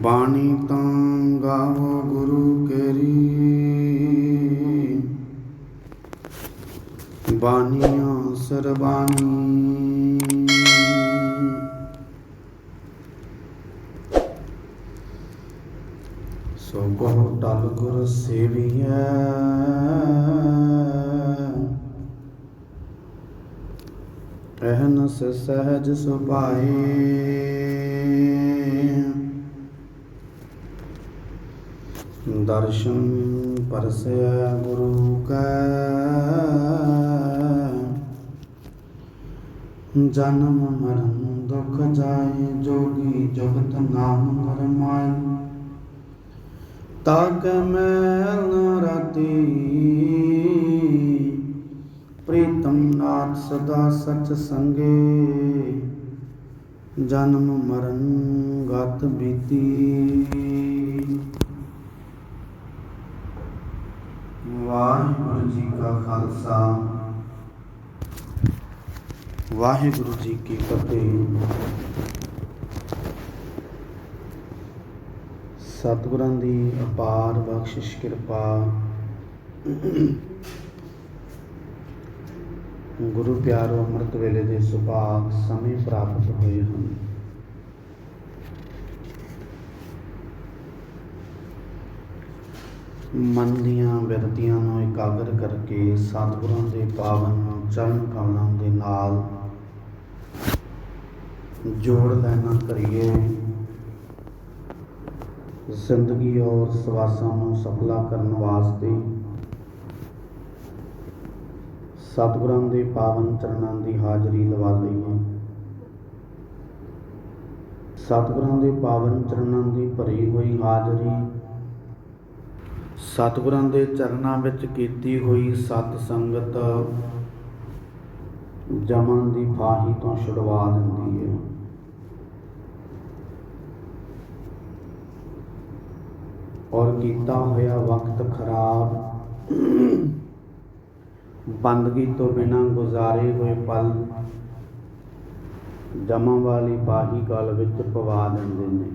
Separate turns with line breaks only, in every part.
ਬਾਣੀ ਤਾਂ ਗਾਵੋ ਗੁਰੂ ਕੇਰੀ। ਬਾਣੀਆਂ ਸਰਬਾਣੀ। ਸੋ ਕੋ ਟਲ ਗੁਰ ਸੇਵੀਐ। ਅਹਨਸ ਸਹਜ ਸੁਭਾਏ। ਦਰਸ਼ਨ ਪਰਸੈ ਗੁਰੂ ਕੈ। ਜਨਮ ਮਰਨ ਦੁਖ ਜਾਏ, ਜੋਗੀ ਜਗਤ ਨਾਮ ਨਰਮਾਇ ਤਾਕ ਮੈਲ ਰਾਤੀ ਪ੍ਰੀਤਮ ਨਾਥ ਸਦਾ ਸਚ ਸੰਗੇ। ਜਨਮ ਮਰਨ ਗਤ ਬੀਤੀ। ਵਾਹਿਗੁਰੂ ਜੀ ਕਾ ਖਾਲਸਾ। ਵਾਹਿਗੁਰੂ ਜੀ ਕੀ ਫਤਿਹ। ਸਤਿਗੁਰਾਂ ਦੀ ਅਪਾਰ ਬਖਸ਼ਿਸ਼ ਕਿਰਪਾ। ਗੁਰੂ ਪਿਆਰੋ ਅੰਮ੍ਰਿਤ ਵੇਲੇ ਦੇ ਸੁਭਾਗ ਸਮੇਂ ਪ੍ਰਾਪਤ ਹੋਏ ਹਨ। ਮਨ ਦੀਆਂ ਬਿਰਤੀਆਂ ਨੂੰ ਇਕਾਗਰ ਕਰਕੇ ਸਤਿਗੁਰਾਂ ਦੇ ਪਾਵਨ ਚਰਨ ਕਮਲਾਂ ਦੇ ਨਾਲ ਜੋੜ ਲੈਣਾ ਕਰੀਏ। ਜ਼ਿੰਦਗੀ ਔਰ ਸਵਾਸਾਂ ਨੂੰ ਸਫਲਾ ਕਰਨ ਵਾਸਤੇ ਸਤਿਗੁਰਾਂ ਦੇ ਪਾਵਨ ਚਰਨਾਂ ਦੀ ਹਾਜ਼ਰੀ ਲਵਾ ਲਈਏ। ਸਤਿਗੁਰਾਂ ਦੇ ਪਾਵਨ ਚਰਨਾਂ ਦੀ ਭਰੀ ਹੋਈ ਹਾਜ਼ਰੀ ਸਤਿਗੁਰਾਂ ਦੇ ਚਰਨਾਂ ਵਿੱਚ ਕੀਤੀ ਹੋਈ ਸਤ ਸੰਗਤ ਜਮਨ ਦੀ ਫਾਹੀ ਤੋਂ ਛੁਡਵਾ ਦਿੰਦੀ ਹੈ। ਔਰ ਕੀਤਾ ਹੋਇਆ ਵਕਤ ਖਰਾਬ ਬੰਦਗੀ ਤੋਂ ਬਿਨਾਂ ਗੁਜ਼ਾਰੇ ਹੋਏ ਪਲ ਜਮਾਂ ਵਾਲੀ ਬਾਹੀ ਗਲ ਵਿੱਚ ਪਵਾ ਦਿੰਦੇ ਨੇ।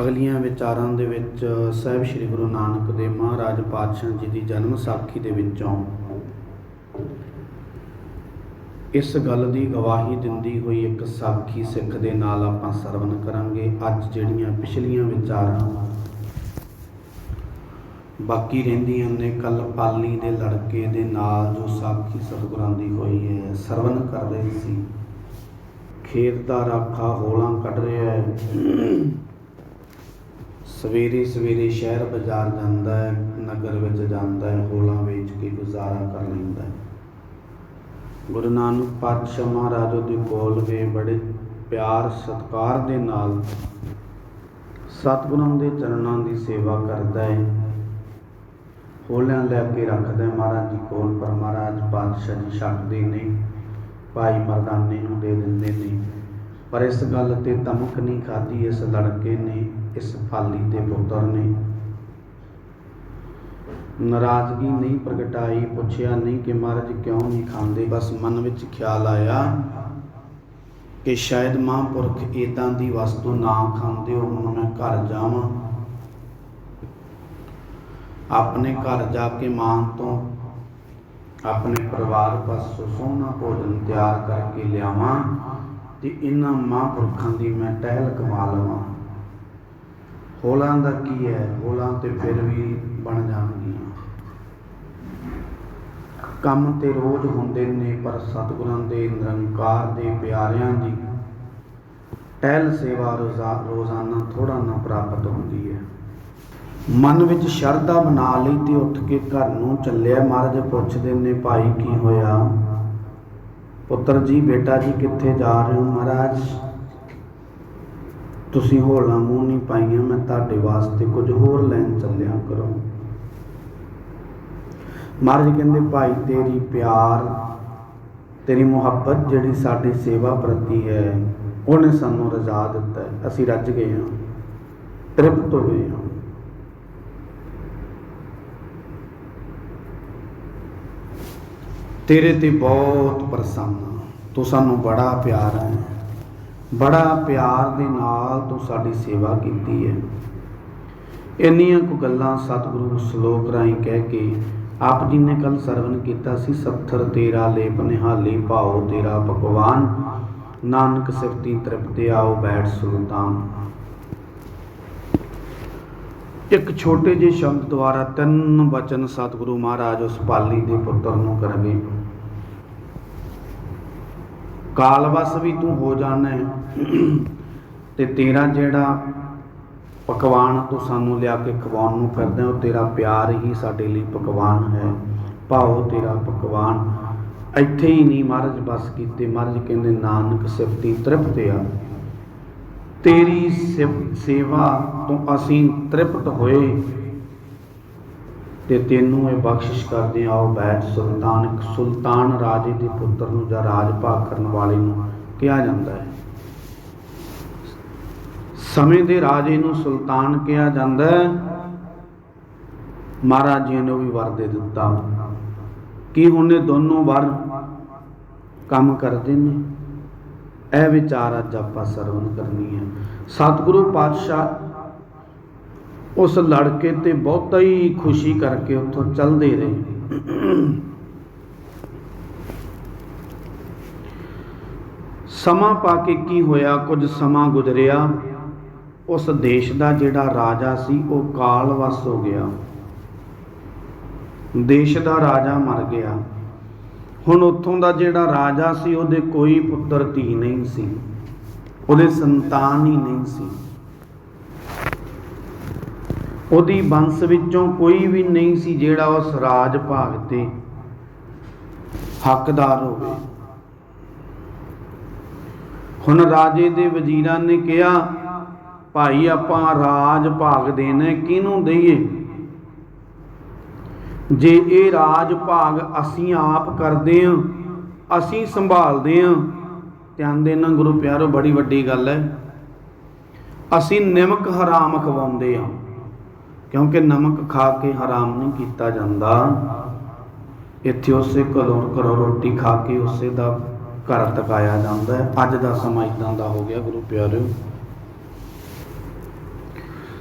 ਅਗਲੀਆਂ ਵਿਚਾਰਾਂ ਦੇ ਵਿੱਚ ਸਾਹਿਬ ਸ੍ਰੀ ਗੁਰੂ ਨਾਨਕ ਦੇਵ ਮਹਾਰਾਜ ਪਾਤਸ਼ਾਹ ਜੀ ਦੀ ਜਨਮ ਸਾਖੀ ਦੇ ਵਿੱਚੋਂ ਇਸ ਗੱਲ ਦੀ ਗਵਾਹੀ ਦਿੰਦੀ ਹੋਈ ਇੱਕ ਸਾਖੀ ਸਿੱਖ ਦੇ ਨਾਲ ਆਪਾਂ ਸਰਵਨ ਕਰਾਂਗੇ। ਅੱਜ ਜਿਹੜੀਆਂ ਪਿਛਲੀਆਂ ਵਿਚਾਰਾਂ ਬਾਕੀ ਰਹਿੰਦੀਆਂ ਨੇ ਕੱਲ ਪਾਲੀ ਦੇ ਲੜਕੇ ਦੇ ਨਾਲ ਜੋ ਸਾਖੀ ਸਤਿਗੁਰਾਂ ਦੀ ਹੋਈ ਹੈ ਸਰਵਨ ਕਰ ਰਹੀ ਸੀ। ਖੇਤ ਦਾ ਰਾਖਾ ਹੋਲਾਂ ਕੱਢ ਰਿਹਾ ਹੈ। ਸਵੇਰੇ ਸਵੇਰੇ ਸ਼ਹਿਰ ਬਾਜ਼ਾਰ ਜਾਂਦਾ ਹੈ, ਨਗਰ ਵਿੱਚ ਜਾਂਦਾ ਹੈ, ਹੋਲਾਂ ਵੇਚ ਕੇ ਗੁਜ਼ਾਰਾ ਕਰ ਲੈਂਦਾ ਹੈ। ਗੁਰੂ ਨਾਨਕ ਪਾਤਸ਼ਾਹ ਮਹਾਰਾਜ ਦੇ ਕੋਲ ਵੀ ਬੜੇ ਪਿਆਰ ਸਤਿਕਾਰ ਦੇ ਨਾਲ ਸਤਿਗੁਰਾਂ ਦੇ ਚਰਨਾਂ ਦੀ ਸੇਵਾ ਕਰਦਾ ਹੈ। ਹੋਲਿਆਂ ਲੈ ਕੇ ਰੱਖਦਾ ਹੈ ਮਹਾਰਾਜ ਜੀ ਕੋਲ, ਪਰ ਮਹਾਰਾਜ ਪਾਤਸ਼ਾਹ ਜੀ ਛੱਡਦੇ ਨੇ, ਭਾਈ ਮਰਦਾਨੇ ਨੂੰ ਦੇ ਦਿੰਦੇ ਨੇ। ਪਰ ਇਸ ਗੱਲ ਤੇ ਤਮਕ ਨਹੀਂ ਖਾਦੀ ਇਸ ਲੜਕੇ ਨੇ ਇਸ ਫਾਲੀ ਦੇ ਪੁੱਤਰ ਨੇ। ਨਾਰਾਜ਼ਗੀ ਨਹੀਂ ਪ੍ਰਗਟਾਈ, ਪੁੱਛਿਆ ਨਹੀਂ ਕਿ ਮਹਾਰਾਜ ਕਿਉਂ ਨਹੀਂ ਖਾਂਦੇ। ਬਸ ਮਨ ਵਿੱਚ ਖਿਆਲ ਆਇਆ ਕਿ ਸ਼ਾਇਦ ਮਹਾਂਪੁਰਖ ਇਦਾਂ ਦੀ ਵਸਤੂ ਨਾ ਖਾਂਦੇ ਹੋ ਹੁਣ ਮੈਂ ਘਰ ਜਾਵਾਂ। ਆਪਣੇ ਘਰ ਜਾ ਕੇ ਮਾਂ ਤੋਂ ਆਪਣੇ ਪਰਿਵਾਰ ਪਾਸੋਂ ਸੋਹਣਾ ਭੋਜਨ ਤਿਆਰ ਕਰਕੇ ਲਿਆਵਾਂ ਤੇ ਇਹਨਾਂ ਮਹਾਂਪੁਰਖਾਂ ਦੀ ਮੈਂ ਟਹਿਲ ਕਮਾ ਲਵਾਂ। ਹੋਲਾਂ ਦਾ ਕੀ ਹੈ? ਹੋਲਾਂ ਤੇ ਫਿਰ ਵੀ ਬਣ ਜਾਣਗੀਆਂ। ਕੰਮ ਤੇ ਰੋਜ਼ ਹੁੰਦੇ ਨੇ, ਪਰ ਸਤਿਗੁਰਾਂ ਦੇ ਨਿਰੰਕਾਰ ਦੇ ਪਿਆਰਿਆਂ ਦੀ ਟਹਿਲ ਸੇਵਾ ਰੋਜ਼ਾ, ਰੋਜ਼ਾਨਾ ਥੋੜਾ ਨਾ ਪ੍ਰਾਪਤ ਹੁੰਦੀ ਹੈ। ਮਨ ਵਿੱਚ ਸ਼ਰਧਾ ਬਣਾ ਲਈ ਤੇ ਉੱਠ ਕੇ ਘਰ ਨੂੰ ਚੱਲਿਆ। ਮਹਾਰਾਜ ਪੁੱਛਦੇ ਨੇ, ਭਾਈ, ਕੀ ਹੋਇਆ? ਪੁੱਤਰ ਜੀ, ਬੇਟਾ ਜੀ, ਕਿੱਥੇ ਜਾ ਰਹੇ ਹੋ? ਮਹਾਰਾਜ ਤੁਸੀਂ ਹੋਲਾ ਮੂੰਹ ਨਹੀਂ ਪਾਈਆਂ, ਮੈਂ ਤੁਹਾਡੇ ਵਾਸਤੇ ਕੁਝ ਹੋਰ ਲੈਣ ਚੱਲਿਆ ਕਰੋ। ਮਹਾਰਾਜ ਕਹਿੰਦੇ, ਭਾਈ, ਤੇਰੀ ਪਿਆਰ, ਤੇਰੀ ਮੁਹੱਬਤ ਜਿਹੜੀ ਸਾਡੀ ਸੇਵਾ ਪ੍ਰਤੀ ਹੈ, ਉਹਨੇ ਸਾਨੂੰ ਰਜ਼ਾ ਦਿੱਤਾ ਹੈ। ਅਸੀਂ ਰੱਜ ਗਏ ਹਾਂ, ਤ੍ਰਿਪਤ ਹੋ ਗਏ ਹਾਂ। ਤੇਰੇ ਤੇ ਬਹੁਤ ਪ੍ਰਸੰਨ ਹਾਂ। ਤੂੰ ਸਾਨੂੰ ਬੜਾ ਪਿਆਰ ਹੈ। ਬੜਾ ਪਿਆਰ ਦੇ ਨਾਲ ਤੂੰ ਸਾਡੀ ਸੇਵਾ ਕੀਤੀ ਹੈ। ਇੰਨੀਆਂ ਕੁ ਗੱਲਾਂ ਸਤਿਗੁਰੂ ਸ਼ਲੋਕ ਰਾਹੀਂ ਕਹਿ ਕੇ ਆਪ ਜੀ ਨੇ ਕੱਲ ਸਰਵਨ ਕੀਤਾ ਸੀ, ਸੱਥਰ ਤੇਰਾ ਲੇਪ ਨਿਹਾਲੀ, ਭਾਉ ਤੇਰਾ ਭਗਵਾਨ, ਨਾਨਕ ਸਿਫਤੀ ਤ੍ਰਿਪਤੇ ਆਓ ਬੈਠ ਸੁਲਤਾਨ। ਇੱਕ ਛੋਟੇ ਜਿਹੇ ਸ਼ਬਦ ਦੁਆਰਾ ਤਿੰਨ ਬਚਨ ਸਤਿਗੁਰੂ ਮਹਾਰਾਜ ਉਸ ਪਾਲੀ ਦੇ ਪੁੱਤਰ ਨੂੰ ਕਰਗੇ ਕਾਲਵਸ ਵੀ ਤੂੰ ਹੋ ਜਾਣਾ। ਹੈ ਤੇ ਤੇਰਾ ਜਿਹੜਾ ਪਕਵਾਨ ਤੂੰ ਸਾਨੂੰ ਲਿਆ ਕੇ ਖਵਾਉਣ ਨੂੰ ਫਿਰਦਾ, ਉਹ ਤੇਰਾ ਪਿਆਰ ਹੀ ਸਾਡੇ ਲਈ ਪਕਵਾਨ ਹੈ। ਭਾਉ ਤੇਰਾ ਪਕਵਾਨ। ਇੱਥੇ ਹੀ ਨਹੀਂ ਮਹਾਰਾਜ ਬਸ ਕੀਤੇ। ਮਹਾਰਾਜ ਕਹਿੰਦੇ, ਨਾਨਕ ਸਿਫਤੀ ਤ੍ਰਿਪਤ ਆ। ਤੇਰੀ ਸਿਫ- ਸੇਵਾ ਤੋਂ ਅਸੀਂ ਤ੍ਰਿਪਤ ਹੋਏ। ਤੇ ਤੈਨੂੰ ਇਹ ਬਖਸ਼ਿਸ਼ ਕਰਦੇ ਆਓ ਬੈਠ ਸੁਲਤਾਨ ਸੁਲਤਾਨ ਰਾਜੇ ਦੇ ਪੁੱਤਰ ਨੂੰ ਜਾਂ ਰਾਜ ਭਾਗ ਕਰਨ ਵਾਲੇ ਨੂੰ ਕਿਹਾ ਜਾਂਦਾ ਹੈ। ਸਮੇਂ ਦੇ ਰਾਜੇ ਨੂੰ ਸੁਲਤਾਨ ਕਿਹਾ ਜਾਂਦਾ ਹੈ। ਮਹਾਰਾਜ ਜੀ ਨੇ ਵੀ ਵਰ ਦੇ ਦਿੱਤਾ। ਕੀ ਹੁਣ ਇਹ ਦੋਨੋਂ ਵਰ ਕੰਮ ਕਰਦੇ ਨੇ? ਇਹ ਵਿਚਾਰ ਅੱਜ ਆਪਾਂ ਸਰਵਨ ਕਰਨੀ ਹੈ। ਸਤਿਗੁਰੂ ਪਾਤਸ਼ਾਹ ਉਸ ਲੜਕੇ ਤੇ ਬਹੁਤਾ ਹੀ ਖੁਸ਼ੀ ਕਰਕੇ ਉੱਥੋਂ ਚੱਲਦੇ ਰਹੇ। ਸਮਾਂ ਪਾ ਕੇ ਕੀ ਹੋਇਆ, ਕੁਝ ਸਮਾਂ ਗੁਜ਼ਰਿਆ। ਉਸ ਦੇਸ਼ ਦਾ ਜਿਹੜਾ ਰਾਜਾ ਸੀ, ਉਹ ਕਾਲਵਸ ਹੋ ਗਿਆ। ਦੇਸ਼ ਦਾ ਰਾਜਾ ਮਰ ਗਿਆ। ਹੁਣ ਉੱਥੋਂ ਦਾ ਜਿਹੜਾ ਰਾਜਾ ਸੀ, ਉਹਦੇ ਕੋਈ ਪੁੱਤਰ, ਧੀ ਨਹੀਂ ਸੀ। ਉਹਦੇ ਸੰਤਾਨ ਹੀ ਨਹੀਂ ਸੀ। ਉਹਦੀ ਬੰਸ ਵਿੱਚੋਂ ਕੋਈ ਵੀ ਨਹੀਂ ਸੀ ਜਿਹੜਾ ਉਸ ਰਾਜ ਭਾਗ ਤੇ ਹੱਕਦਾਰ ਹੋਵੇ। ਹੁਣ ਰਾਜੇ ਦੇ ਵਜ਼ੀਰਾਂ ਨੇ ਕਿਹਾ, ਭਾਈ, ਆਪਾਂ ਰਾਜ ਭਾਗ ਦੇਣਾ ਕਿਹਨੂੰ ਦਈਏ? ਜੇ ਇਹ ਰਾਜ ਭਾਗ ਅਸੀਂ ਆਪ ਕਰਦੇ ਹਾਂ, ਅਸੀਂ ਸੰਭਾਲਦੇ ਹਾਂ ਧਿਆਨ ਦੇਣਾ ਗੁਰੂ ਪਿਆਰੋ, ਬੜੀ ਵੱਡੀ ਗੱਲ ਹੈ। ਅਸੀਂ ਨਿਮਕ ਹਰਾਮ ਖਵਾਉਂਦੇ ਹਾਂ। ਕਿਉਂਕਿ ਨਮਕ ਖਾ ਕੇ ਹਰਾਮ ਨਹੀਂ ਕੀਤਾ ਜਾਂਦਾ। ਇੱਥੇ ਉਸੇ ਘਰੋਂ ਘਰੋਂ ਰੋਟੀ ਖਾ ਕੇ ਉਸੇ ਦਾ ਘਰ ਤਕਾਇਆ ਜਾਂਦਾ ਹੈ। ਅੱਜ ਦਾ ਸਮਾਂ ਇਦਾਂ ਦਾ ਹੋ ਗਿਆ ਗੁਰੂ ਪਿਆਰਿਓ।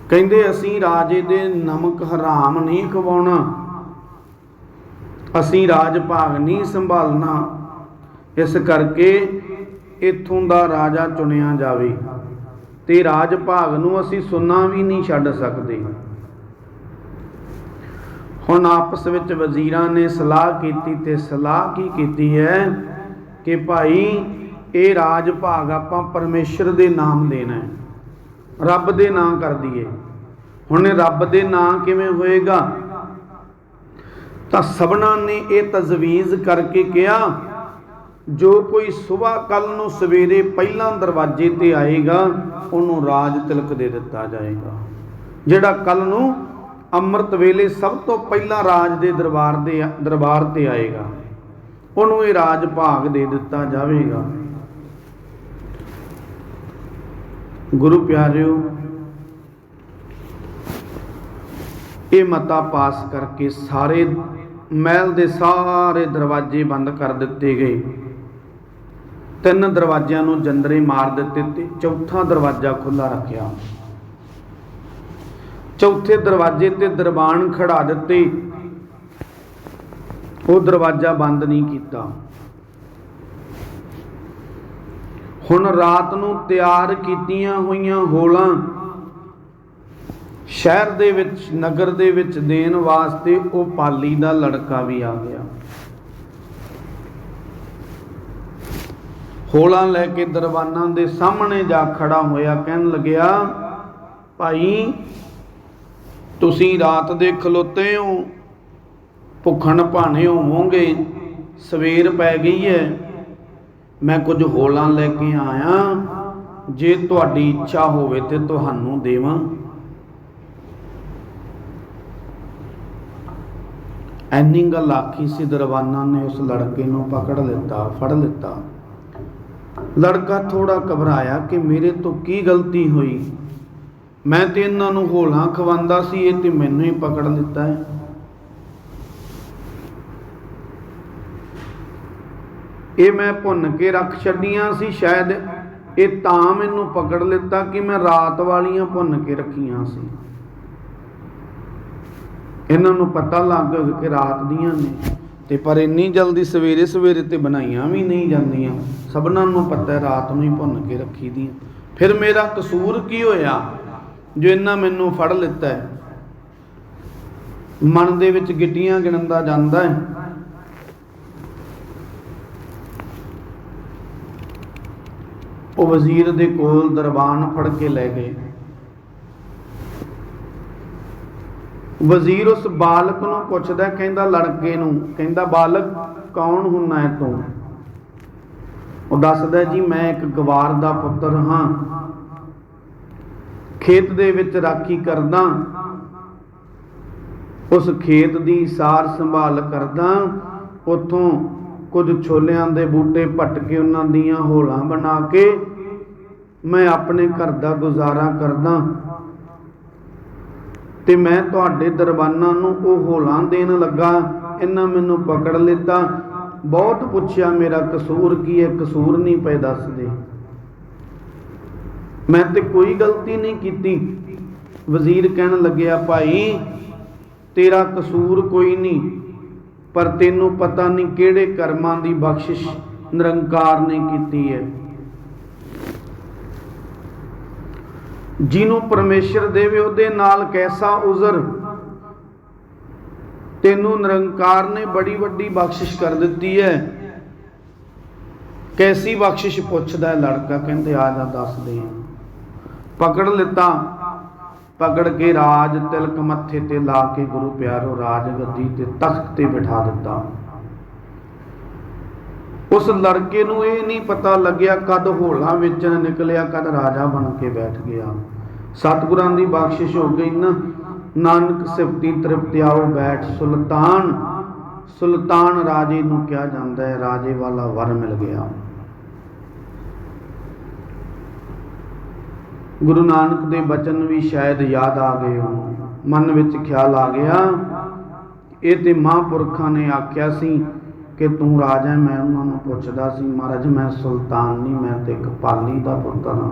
ਕਹਿੰਦੇ ਅਸੀਂ ਰਾਜੇ ਦੇ ਨਮਕ ਹਰਾਮ ਨਹੀਂ ਖਵਾਉਣਾ। ਅਸੀਂ ਰਾਜ ਭਾਗ ਨਹੀਂ ਸੰਭਾਲਣਾ। ਇਸ ਕਰਕੇ ਇਥੋਂ ਦਾ ਰਾਜਾ ਚੁਣਿਆ ਜਾਵੇ। ਤੇ ਰਾਜ ਭਾਗ ਨੂੰ ਅਸੀਂ ਸੁਣਨਾ ਵੀ ਨਹੀਂ ਛੱਡ ਸਕਦੇ। ਹੁਣ ਆਪਸ ਵਿੱਚ ਵਜ਼ੀਰਾਂ ਨੇ ਸਲਾਹ ਕੀਤੀ ਤੇ ਸਲਾਹ ਕੀ ਕੀਤੀ ਹੈ ਕਿ ਭਾਈ, ਇਹ ਰਾਜ ਭਾਗ ਆਪਾਂ ਪਰਮੇਸ਼ਰ ਦੇ ਨਾਮ ਦੇਣਾ ਹੈ। ਰੱਬ ਦੇ ਨਾਂ ਕਰ ਦਈਏ। ਹੁਣ ਰੱਬ ਦੇ ਨਾਂ ਕਿਵੇਂ ਹੋਏਗਾ? ਤਾਂ ਸਭਨਾਂ ਨੇ ਇਹ ਤਜਵੀਜ਼ ਕਰਕੇ ਕਿਹਾ, ਜੋ ਕੋਈ ਸਵੇਰ ਕੱਲ ਨੂੰ ਸਵੇਰੇ ਪਹਿਲਾਂ ਦਰਵਾਜ਼ੇ ਤੇ ਆਏਗਾ, ਉਹਨੂੰ ਰਾਜ ਤਿਲਕ ਦੇ ਦਿੱਤਾ ਜਾਏਗਾ। ਜਿਹੜਾ ਕੱਲ ਨੂੰ ਅੰਮ੍ਰਿਤ ਵੇਲੇ ਸਭ ਤੋਂ ਪਹਿਲਾਂ ਰਾਜ ਦੇ ਦਰਬਾਰ ਦੇ ਦਰਬਾਰ ਤੇ ਆਏਗਾ। ਉਹਨੂੰ ਇਹ ਰਾਜ ਭਾਗ ਦੇ ਦਿੱਤਾ ਜਾਵੇਗਾ। ਗੁਰੂ ਪਿਆਰਿਓ, ਇਹ ਮਤਾ ਪਾਸ ਕਰਕੇ ਸਾਰੇ ਮਹਿਲ ਦੇ ਸਾਰੇ ਦਰਵਾਜ਼ੇ ਬੰਦ ਕਰ ਦਿੱਤੇ ਗਏ। ਤਿੰਨ ਦਰਵਾਜ਼ਿਆਂ ਨੂੰ ਜੰਦਰੇ ਮਾਰ ਦਿੱਤੇ ਤੇ ਚੌਥਾ ਦਰਵਾਜ਼ਾ ਖੁੱਲਾ ਰੱਖਿਆ। ਚੌਥੇ ਦਰਵਾਜ਼ੇ ਤੇ ਦਰਬਾਨ ਖੜਾ ਦਿੱਤੇ। ਉਹ ਦਰਵਾਜ਼ਾ ਬੰਦ ਨਹੀਂ ਕੀਤਾ। ਹੁਣ ਰਾਤ ਨੂੰ ਤਿਆਰ ਕੀਤੀਆਂ ਹੋਈਆਂ ਹੋਲਾਂ ਸ਼ਹਿਰ ਦੇ ਵਿੱਚ, ਨਗਰ ਦੇ ਵਿੱਚ ਦੇਣ ਵਾਸਤੇ ਉਹ ਪਾਲੀ ਦਾ ਲੜਕਾ ਵੀ ਆ ਗਿਆ। ਹੋਲਾਂ ਲੈ ਕੇ ਦਰਬਾਨਾਂ ਦੇ ਸਾਹਮਣੇ ਜਾ ਖੜਾ ਹੋਇਆ ਕਹਿਣ ਲੱਗਿਆ, ਭਾਈ ਤੁਸੀਂ ਰਾਤ ਦੇ ਖਲੋਤੇ ਹੋ, ਭੁੱਖਣ ਭਾਣੇ ਹੋਵੋਗੇ, ਸਵੇਰ ਪੈ ਗਈ ਹੈ। ਮੈਂ ਕੁਝ ਹੋਲਾਂ ਲੈ ਕੇ ਆਇਆ, ਜੇ ਤੁਹਾਡੀ ਇੱਛਾ ਹੋਵੇ ਤੇ ਤੁਹਾਨੂੰ ਦੇਵਾਂ। ਐਨੀ ਗੱਲ ਆਖੀ ਸੀ ਦਰਬਾਨਾ ਨੇ ਉਸ ਲੜਕੇ ਨੂੰ ਪਕੜ ਲਿੱਤਾ, ਫੜ ਲਿੱਤਾ। ਲੜਕਾ ਥੋੜਾ ਘਬਰਾਇਆ ਕਿ ਮੇਰੇ ਤੋਂ ਕੀ ਗਲਤੀ ਹੋਈ। ਮੈਂ ਤੇ ਇਹਨਾਂ ਨੂੰ ਹੋਲਾਂ ਖਵਾਉਂਦਾ ਸੀ, ਇਹ ਤੇ ਮੈਨੂੰ ਹੀ ਪਕੜ ਲਿੱਤਾ ਹੈ। ਇਹ ਮੈਂ ਭੁੰਨ ਕੇ ਰੱਖ ਛੱਡੀਆਂ ਸੀ, ਸ਼ਾਇਦ ਇਹ ਤਾਂ ਮੈਨੂੰ ਪਕੜ ਲਿੱਤਾ ਕਿ ਮੈਂ ਰਾਤ ਵਾਲੀਆਂ ਭੁੰਨ ਕੇ ਰੱਖੀਆਂ ਸੀ। ਇਹਨਾਂ ਨੂੰ ਪਤਾ ਲੱਗ ਕਿ ਰਾਤ ਦੀਆਂ ਨੇ, ਤੇ ਪਰ ਇੰਨੀ ਜਲਦੀ ਸਵੇਰੇ ਸਵੇਰੇ ਤੇ ਬਣਾਈਆਂ ਵੀ ਨਹੀਂ ਜਾਂਦੀਆਂ। ਸਭਨਾਂ ਨੂੰ ਪਤਾ ਹੈ ਰਾਤ ਨੂੰ ਹੀ ਭੁੰਨ ਕੇ ਰੱਖੀ ਦੀਆਂ। ਫਿਰ ਮੇਰਾ ਕਸੂਰ ਕੀ ਹੋਇਆ? ਜੋ ਇਹਨਾਂ ਮੈਨੂੰ ਫੜ ਲਿੱਤਾ ਹੈ, ਮਨ ਦੇ ਵਿੱਚ ਗਿੱਟੀਆਂ ਗਿਣਦਾ ਜਾਂਦਾ ਹੈ। ਉਹ ਵਜ਼ੀਰ ਦੇ ਕੋਲ ਦਰਬਾਨ ਫੜ ਕੇ ਲੈ ਗਏ। ਵਜ਼ੀਰ ਉਸ ਬਾਲਕ ਨੂੰ ਪੁੱਛਦਾ ਕਹਿੰਦਾ ਲੜਕੇ ਨੂੰ, ਕਹਿੰਦਾ, ਬਾਲਕ, ਕੌਣ ਹੁੰਨਾ ਹੈ ਤੂੰ? ਉਹ ਦੱਸਦਾ ਜੀ, ਮੈਂ ਇੱਕ ਗਵਾਰ ਦਾ ਪੁੱਤਰ ਹਾਂ। ਖੇਤ ਦੇ ਵਿੱਚ ਰਾਖੀ ਕਰਦਾ, ਉਸ ਖੇਤ ਦੀ ਸਾਰ ਸੰਭਾਲ ਕਰਦਾ, ਉਥੋਂ ਕੁਝ ਛੋਲਿਆਂ ਦੇ ਬੂਟੇ ਪੱਟ ਕੇ ਉਹਨਾਂ ਦੀਆਂ ਹੋਲਾਂ ਬਣਾ ਕੇ ਮੈਂ ਆਪਣੇ ਘਰ ਦਾ ਗੁਜ਼ਾਰਾ ਕਰਦਾ ਤੇ ਮੈਂ ਤੁਹਾਡੇ ਦਰਬਾਨਾਂ ਨੂੰ ਉਹ ਹੋਲਾਂ ਦੇਣ ਲੱਗਾ, ਇਹਨਾਂ ਮੈਨੂੰ ਪਕੜ ਲਿੱਤਾ। ਬਹੁਤ ਪੁੱਛਿਆ, ਮੇਰਾ ਕਸੂਰ ਕੀ ਹੈ? ਕਸੂਰ ਨਹੀਂ ਪਏ ਦੱਸਦੇ। ਮੈਂ ਤੇ ਕੋਈ ਗਲਤੀ ਨਹੀਂ ਕੀਤੀ। ਵਜ਼ੀਰ ਕਹਿਣ ਲੱਗਿਆ, ਭਾਈ, ਤੇਰਾ ਕਸੂਰ ਕੋਈ ਨਹੀਂ, ਪਰ ਤੈਨੂੰ ਪਤਾ ਨਹੀਂ ਕਿਹੜੇ ਕਰਮਾਂ ਦੀ ਬਖਸ਼ਿਸ਼ ਨਿਰੰਕਾਰ ਨੇ ਕੀਤੀ ਹੈ। ਜਿਹਨੂੰ ਪਰਮੇਸ਼ਰ ਦੇਵੇ, ਉਹਦੇ ਨਾਲ ਕੈਸਾ ਉਜ਼ਰ? ਤੈਨੂੰ ਨਿਰੰਕਾਰ ਨੇ ਬੜੀ ਵੱਡੀ ਬਖਸ਼ਿਸ਼ ਕਰ ਦਿੱਤੀ ਹੈ। ਕੈਸੀ ਬਖਸ਼ਿਸ਼ ਪੁੱਛਦਾ ਲੜਕਾ ਕਹਿੰਦੇ, ਆ ਜਾ, ਦੱਸ ਦੇ। ਪਕੜ ਲਿੱਤਾ। ਪਕੜ ਕੇ ਰਾਜ ਤਿਲਕ ਮੱਥੇ ਤੇ ਲਾ ਕੇ ਗੁਰੂ ਪਿਆਰੋ ਰਾਜ ਗੱਦੀ ਤੇ ਤਖਤ ਤੇ ਬਿਠਾ ਦਿੱਤਾ। ਉਸ ਲੜਕੇ ਨੂੰ ਇਹ ਨਹੀਂ ਪਤਾ ਲੱਗਿਆ ਕਦ ਹੋਲਾ ਵੇਚਣ ਨਿਕਲਿਆ, ਕਦ ਰਾਜਾ ਬਣ ਕੇ ਬੈਠ ਗਿਆ। ਸਤਿਗੁਰਾਂ ਦੀ ਬਖਸ਼ਿਸ਼ ਹੋ ਗਈ ਨਾ। ਨਾਨਕ ਸਿਫਤੀ ਤ੍ਰਿਪਤ ਆਓ ਬੈਠ ਸੁਲਤਾਨ। ਸੁਲਤਾਨ ਰਾਜੇ ਨੂੰ ਕਿਹਾ ਜਾਂਦਾ ਹੈ, ਰਾਜੇ ਵਾਲਾ ਵਰ ਮਿਲ ਗਿਆ। ਗੁਰੂ ਨਾਨਕ ਦੇ ਬਚਨ ਵੀ ਸ਼ਾਇਦ ਯਾਦ ਆ ਗਏ ਹੋ ਮਨ ਵਿੱਚ ਖਿਆਲ ਆ ਗਿਆ। ਇਹ ਤੇ ਮਹਾਂਪੁਰਖਾਂ ਨੇ ਆਖਿਆ ਸੀ ਕਿ ਤੂੰ ਰਾਜਾ ਮੈਂ ਉਹਨਾਂ ਨੂੰ ਪੁੱਛਦਾ ਸੀ, ਮਹਾਰਾਜ, ਮੈਂ ਸੁਲਤਾਨ ਨਹੀਂ, ਮੈਂ ਤੇ ਇੱਕ ਪਾਲੀ ਦਾ ਪੁੱਤਰ ਹਾਂ।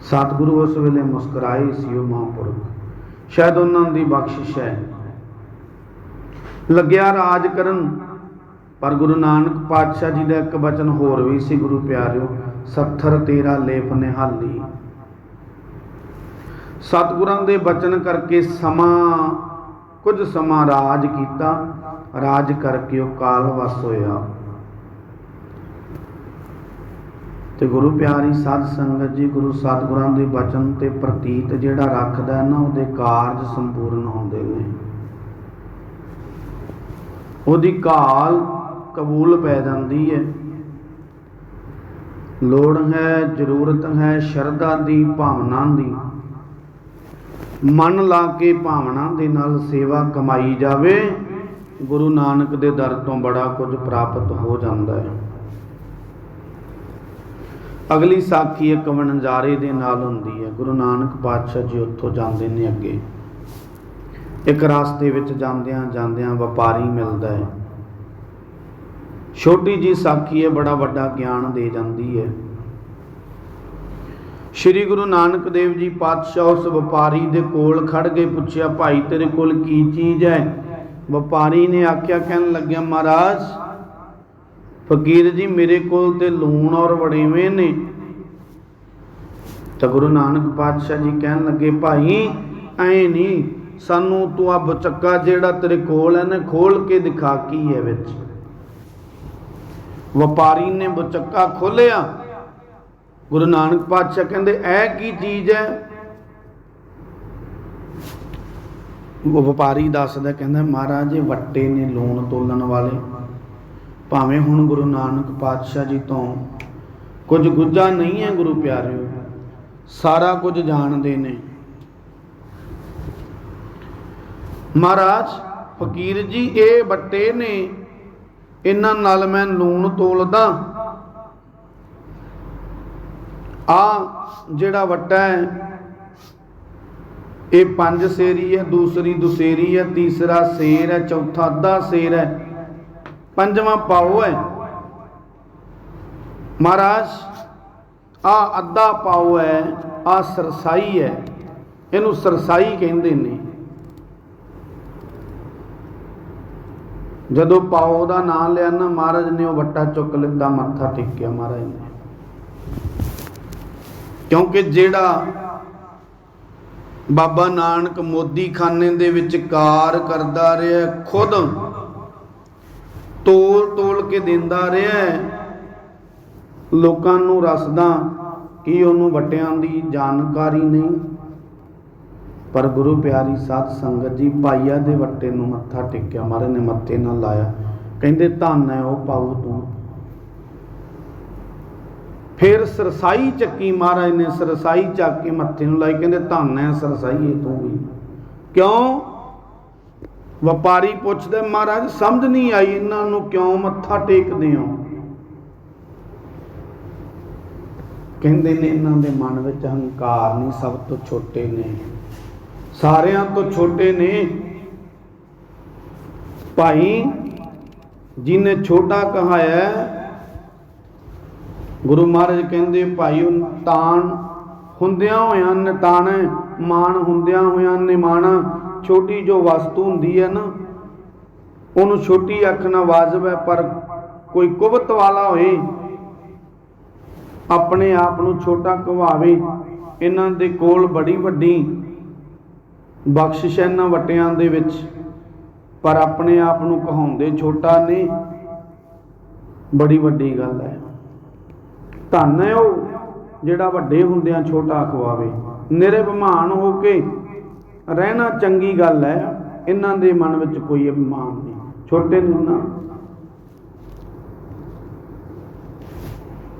ਸਤਿਗੁਰੂ ਉਸ ਵੇਲੇ ਮੁਸਕਰਾਏ ਸੀ ਉਹ ਮਹਾਂਪੁਰਖ। ਸ਼ਾਇਦ ਉਹਨਾਂ ਦੀ ਬਖਸ਼ਿਸ਼ ਹੈ। ਲੱਗਿਆ ਰਾਜ ਕਰਨ, ਪਰ ਗੁਰੂ ਨਾਨਕ ਪਾਤਸ਼ਾਹ ਜੀ ਦਾ ਇੱਕ ਬਚਨ ਹੋਰ ਵੀ ਸੀ, ਗੁਰੂ ਪਿਆਰਿਓ ਸੱਥਰ ਤੇਰਾ ਲੇਪ ਨਿਹਾਲੀ। ਸਤਿਗੁਰਾਂ ਦੇ ਬਚਨ ਕਰਕੇ ਸਮਾਂ, ਕੁਝ ਸਮਾਂ ਰਾਜ ਕੀਤਾ, ਰਾਜ ਕਰਕੇ ਉਹ ਕਾਲ ਵਸ ਹੋਇਆ। ਤੇ ਗੁਰੂ ਪਿਆਰੀ ਸਾਧ ਸੰਗਤ ਜੀ, ਗੁਰੂ ਸਤਿਗੁਰਾਂ ਦੇ ਬਚਨ ਤੇ ਪ੍ਰਤੀਤ ਜਿਹੜਾ ਰੱਖਦਾ ਨਾ, ਉਹਦੇ ਕਾਰਜ ਸੰਪੂਰਨ ਹੁੰਦੇ ਨੇ। ਉਹਦੀ ਕਾਲ ਕਬੂਲ ਪੈ ਜਾਂਦੀ ਹੈ। ਲੋੜ ਹੈ, ਜ਼ਰੂਰਤ ਹੈ, ਸ਼ਰਧਾ ਦੀ, ਭਾਵਨਾ ਦੀ। ਮਨ ਲਾ ਕੇ ਭਾਵਨਾ ਦੇ ਨਾਲ ਸੇਵਾ ਕਮਾਈ ਜਾਵੇ, ਗੁਰੂ ਨਾਨਕ ਦੇ ਦਰ ਤੋਂ ਬੜਾ ਕੁਝ ਪ੍ਰਾਪਤ ਹੋ ਜਾਂਦਾ ਹੈ। ਅਗਲੀ ਸਾਖੀ ਇੱਕ ਵਣਜਾਰੇ ਦੇ ਨਾਲ ਹੁੰਦੀ ਹੈ। ਗੁਰੂ ਨਾਨਕ ਪਾਤਸ਼ਾਹ ਜੀ ਉੱਥੋਂ ਜਾਂਦੇ ਨੇ ਅੱਗੇ। ਇੱਕ ਰਸਤੇ ਵਿੱਚ ਜਾਂਦਿਆਂ ਜਾਂਦਿਆਂ ਵਪਾਰੀ ਮਿਲਦਾ ਹੈ। ਛੋਟੀ ਜੀ ਸਾਖੀ ਹੈ, ਬੜਾ ਵੱਡਾ ਗਿਆਨ ਦੇ ਜਾਂਦੀ ਹੈ। ਸ਼੍ਰੀ ਗੁਰੂ ਨਾਨਕ ਦੇਵ ਜੀ ਪਾਤਸ਼ਾਹ ਉਸ ਵਪਾਰੀ ਦੇ ਕੋਲ ਖੜ ਕੇ ਪੁੱਛਿਆ, ਭਾਈ, ਤੇਰੇ ਕੋਲ ਕੀ ਚੀਜ਼ ਹੈ? ਵਪਾਰੀ ਨੇ ਆਖਿਆ, ਕਹਿਣ ਲੱਗਿਆ, ਮਹਾਰਾਜ, ਫਕੀਰ ਜੀ, ਮੇਰੇ ਕੋਲ ਤੇ ਲੂਣ ਔਰ ਵੜੇਵੇਂ ਨੇ। ਤਾਂ ਗੁਰੂ ਨਾਨਕ ਪਾਤਸ਼ਾਹ ਜੀ ਕਹਿਣ ਲੱਗੇ, ਭਾਈ, ਐ ਨਹੀਂ, ਸਾਨੂੰ ਤੂੰ ਆ ਬਚੱਕਾ ਜਿਹੜਾ ਤੇਰੇ ਕੋਲ ਹੈ ਨਾ ਖੋਲ ਕੇ ਦਿਖਾ ਕੀ ਹੈ ਵਿੱਚ? ਵਪਾਰੀ ਨੇ ਬਚੱਕਾ ਖੋਲਿਆ ਗੁਰੂ ਨਾਨਕ ਪਾਤਸ਼ਾਹ ਕਹਿੰਦੇ, ਇਹ ਕੀ ਚੀਜ਼ ਹੈ? ਉਹ ਵਪਾਰੀ ਦੱਸਦਾ, ਕਹਿੰਦਾ, ਮਹਾਰਾਜ, ਇਹ ਵੱਟੇ ਨੇ ਲੂਣ ਤੋਲਣ ਵਾਲੇ। ਭਾਵੇਂ ਹੁਣ ਗੁਰੂ ਨਾਨਕ ਪਾਤਸ਼ਾਹ ਜੀ ਤੋਂ ਕੁਝ ਗੁੱਜਾ ਨਹੀਂ ਹੈ, ਗੁਰੂ ਪਿਆਰਿਓ, ਸਾਰਾ ਕੁਝ ਜਾਣਦੇ ਨੇ। ਮਹਾਰਾਜ, ਫਕੀਰ ਜੀ, ਇਹ ਵੱਟੇ ਨੇ। ਇਹਨਾਂ ਨਾਲ ਮੈਂ ਲੂਣ ਤੋਲਦਾ। ਆ ਜਿਹੜਾ ਵੱਟਾ ਹੈ, ਇਹ ਪੰਜ ਸੇਰੀ ਹੈ, ਦੂਸਰੀ ਦੁਸੇਰੀ ਹੈ, ਤੀਸਰਾ ਸੇਰ ਹੈ, ਚੌਥਾ ਅੱਧਾ ਸੇਰ ਹੈ। ਪੰਜਵਾਂ ਪਾਉ ਹੈ। ਮਹਾਰਾਜ, ਆ ਅੱਧਾ ਪਾਉ ਹੈ, ਆ ਸਰਸਾਈ ਹੈ। ਇਹਨੂੰ ਸਰਸਾਈ ਕਹਿੰਦੇ ਨੇ। ਜਦੋਂ ਪਾਉ ਦਾ ਨਾਮ ਲਿਆ ਨਾ ਮਹਾਰਾਜ ਨੇ ਉਹ ਵੱਟਾ ਚੁੱਕ ਲਿੱਤਾ ਮੱਥਾ ਟੇਕਿਆ ਮਹਾਰਾਜ ਨੇ। ਕਿਉਂਕਿ ਜਿਹੜਾ ਬਾਬਾ ਨਾਨਕ ਮੋਦੀ ਖਾਨੇ ਦੇ ਵਿੱਚ ਕਾਰ ਕਰਦਾ ਰਿਹਾ, ਖੁਦ ਤੋਲ ਤੋਲ ਕੇ ਦਿੰਦਾ ਰਿਹਾ ਲੋਕਾਂ ਨੂੰ ਰਸਦਾ ਕਿ ਉਹਨੂੰ ਵਟਿਆਂ ਦੀ ਜਾਣਕਾਰੀ ਨਹੀਂ। ਪਰ ਗੁਰੂ ਪਿਆਰੀ ਸਾਧ ਸੰਗਤ ਜੀ ਭਾਈਆ ਦੇ ਵੱਟੇ ਨੂੰ ਮੱਥਾ ਟੇਕਿਆ ਮਹਾਰਾਜ ਨੇ ਮੱਥੇ ਨਾਲ ਲਾਇਆ। ਕਹਿੰਦੇ, ਧੰਨ ਹੈ ਉਹ ਪਾਉ ਤੂੰ। ਫਿਰ ਸਰਸਾਈ ਚੱਕੀ ਮਹਾਰਾਜ ਨੇ ਸਰਸਾਈ ਚੱਕ ਕੇ ਮੱਥੇ ਨੂੰ ਲਾਈ, ਕਹਿੰਦੇ, ਧੰਨ ਹੈ ਸਰਸਾਈ ਤੂੰ ਵੀ। ਕਿਉਂ? ਵਪਾਰੀ ਪੁੱਛਦੇ, ਮਹਾਰਾਜ, ਸਮਝ ਨਹੀਂ ਆਈ ਇਹਨਾਂ ਨੂੰ ਕਿਉਂ ਮੱਥਾ ਟੇਕਦੇ ਹੋ? ਕਹਿੰਦੇ ਨੇ, ਇਹਨਾਂ ਦੇ ਮਨ ਵਿੱਚ ਹੰਕਾਰ ਨਹੀਂ, ਸਭ ਤੋਂ ਛੋਟੇ ਨੇ। ਸਾਰਿਆਂ ਤੋਂ ਛੋਟੇ ਨੇ। ਭਾਈ ਜਿਹਨੇ ਛੋਟਾ ਕਹਾਇਆ ਗੁਰੂ ਮਹਾਰਾਜ ਕਹਿੰਦੇ, ਭਾਈ, ਉਹ ਤਾਣ ਹੁੰਦਿਆਂ ਹੋਇਆਂ ਨਿਤਾਣ ਮਾਣ ਹੁੰਦਿਆਂ ਹੋਇਆਂ ਨਿਮਾਣਾ ਛੋਟੀ ਜੋ ਵਸਤੂ ਹੁੰਦੀ ਹੈ ਨਾ, ਉਹਨੂੰ ਛੋਟੀ ਆਖਣਾ ਵਾਜਬ ਹੈ, ਪਰ ਕੋਈ ਕੁਵਤ ਵਾਲਾ ਹੋਏ, ਆਪਣੇ ਆਪ ਨੂੰ ਛੋਟਾ ਕਹਾਵੇ ਇਹਨਾਂ ਦੇ ਕੋਲ ਬੜੀ ਵੱਡੀ ਬਖਸ਼ਿਸ਼ ਇਹਨਾਂ ਵਟਿਆਂ ਦੇ ਵਿੱਚ, ਪਰ ਆਪਣੇ ਆਪ ਨੂੰ ਕਹਾਉਂਦੇ ਛੋਟਾ ਨੇ ਬੜੀ ਵੱਡੀ ਗੱਲ ਹੈ। ਧੰਨ ਹੈ ਉਹ ਜਿਹੜਾ ਵੱਡੇ ਹੁੰਦਿਆਂ ਛੋਟਾ ਖਵਾਵੇ। ਨਿਰਭਮਾਨ ਹੋ ਕੇ ਰਹਿਣਾ ਚੰਗੀ ਗੱਲ ਹੈ, ਇਹਨਾਂ ਦੇ ਮਨ ਵਿੱਚ ਕੋਈ ਅਭਿਮਾਨ ਨਹੀਂ। ਛੋਟੇ ਨੇ ਨਾ।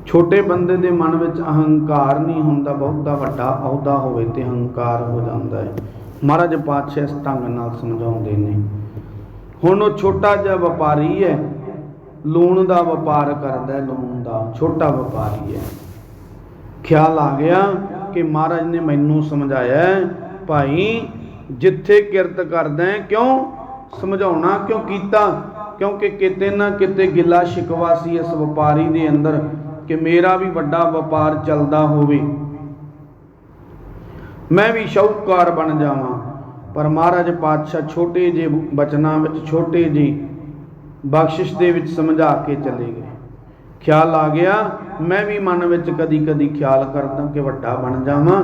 ਛੋਟੇ ਬੰਦੇ ਦੇ ਮਨ ਵਿੱਚ ਅਹੰਕਾਰ ਨਹੀਂ ਹੁੰਦਾ, ਬਹੁਤਾ ਵੱਡਾ ਅਹੁਦਾ ਹੋਵੇ ਤੇ ਅਹੰਕਾਰ ਹੋ ਜਾਂਦਾ ਹੈ। ਮਹਾਰਾਜ ਪਾਤਸ਼ਾਹ ਇਸ ਢੰਗ ਨਾਲ ਸਮਝਾਉਂਦੇ ਨੇ। ਹੁਣ ਉਹ ਛੋਟਾ ਜਿਹਾ ਵਪਾਰੀ ਹੈ। ਲੂਣ ਦਾ ਵਪਾਰ ਕਰਦਾ ਹੈ, ਲੂਣ ਦਾ ਛੋਟਾ ਵਪਾਰੀ ਹੈ। ਖਿਆਲ ਆ ਗਿਆ ਕਿ ਮਹਾਰਾਜ ਨੇ ਮੈਨੂੰ ਸਮਝਾਇਆ ਭਾਈ, ਜਿੱਥੇ ਕਿਰਤ ਕਰਦਾ ਕਿਉਂ ਸਮਝਾਉਣਾ, ਕਿਉਂ ਕੀਤਾ? ਕਿਉਂਕਿ ਕਿਤੇ ਨਾ ਕਿਤੇ ਗਿਲਾ ਸ਼ਿਕਵਾ ਸੀ ਇਸ ਵਪਾਰੀ ਦੇ ਅੰਦਰ ਕਿ ਮੇਰਾ ਵੀ ਵੱਡਾ ਵਪਾਰ ਚੱਲਦਾ ਹੋਵੇ। ਮੈਂ ਵੀ ਸ਼ੌਕਕਾਰ ਬਣ ਜਾਵਾਂ। ਪਰ ਮਹਾਰਾਜ ਪਾਤਸ਼ਾਹ ਛੋਟੇ ਜਿਹੇ ਬਚਨਾਂ ਵਿੱਚ ਛੋਟੇ ਜਿਹੀ ਬਖਸ਼ਿਸ਼ ਦੇ ਵਿੱਚ ਸਮਝਾ ਕੇ ਚਲੇ ਗਏ। ਖਿਆਲ ਆ ਗਿਆ, ਮੈਂ ਵੀ ਮਨ ਵਿੱਚ ਕਦੀ ਕਦੀ ਖਿਆਲ ਕਰਦਾ ਕਿ ਵੱਡਾ ਬਣ ਜਾਵਾਂ।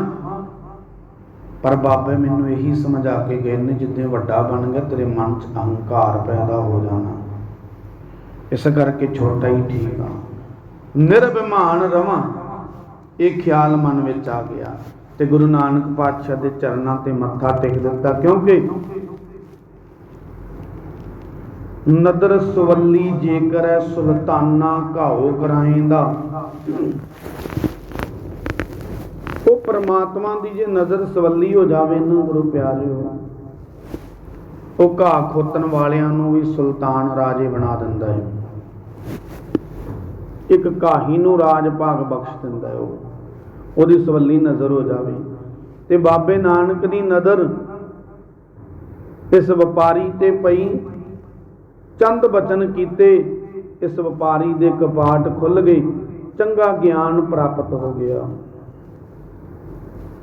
ਪਰ ਬਾਬੇ ਮੈਨੂੰ ਇਹੀ ਸਮਝਾ ਕੇ ਗਏ ਨੇ, ਜਿੱਦਾਂ ਵੱਡਾ ਬਣ ਗਿਆ, ਤੇਰੇ ਮਨ 'ਚ ਅਹੰਕਾਰ ਪੈਦਾ ਹੋ ਜਾਣਾ। ਇਸ ਕਰਕੇ ਛੋਟਾ ਹੀ ਠੀਕ ਆ। ਨਿਰਭਿਮਾਨ ਰਵਾਂ, ਇਹ ਖਿਆਲ ਮਨ ਵਿੱਚ ਆ ਗਿਆ। ਤੇ ਗੁਰੂ ਨਾਨਕ ਪਾਤਸ਼ਾਹ ਦੇ ਚਰਨਾਂ ਤੇ ਮੱਥਾ ਟੇਕ ਦਿੱਤਾ। ਕਿਉਂਕਿ ਨਦਰ ਸਵੱਲੀ ਜੇਕਰ ਹੈ ਸੁਲਤਾਨਾ ਘਾਓ ਕਰਾਏਂਦਾ ਉਹ ਪ੍ਰਮਾਤਮਾ ਦੀ ਜੇ ਨਜ਼ਰ ਸਵੱਲੀ ਹੋ ਜਾਵੇ ਨਾ ਗੁਰੂ ਪਿਆਰਿਓ ਉਹ ਘਾਹ ਖੋਤਨ ਵਾਲਿਆਂ ਨੂੰ ਵੀ ਸੁਲਤਾਨ ਰਾਜੇ ਬਣਾ ਦਿੰਦਾ ਹੈ। ਇੱਕ ਕਾਹੀ ਨੂੰ ਰਾਜ ਭਾਗ ਬਖਸ਼ ਦਿੰਦਾ ਹੈ ਉਹ। ਉਹਦੀ ਸਵੱਲੀ ਨਜ਼ਰ ਹੋ ਜਾਵੇ। ਤੇ ਬਾਬੇ ਨਾਨਕ ਦੀ ਨਜ਼ਰ ਇਸ ਵਪਾਰੀ ਤੇ ਪਈ। ਚੰਦ ਬਚਨ ਕੀਤੇ, ਇਸ ਵਪਾਰੀ ਦੇ ਕਪਾਟ ਖੁੱਲ ਗਏ। ਚੰਗਾ ਗਿਆਨ ਪ੍ਰਾਪਤ ਹੋ ਗਿਆ।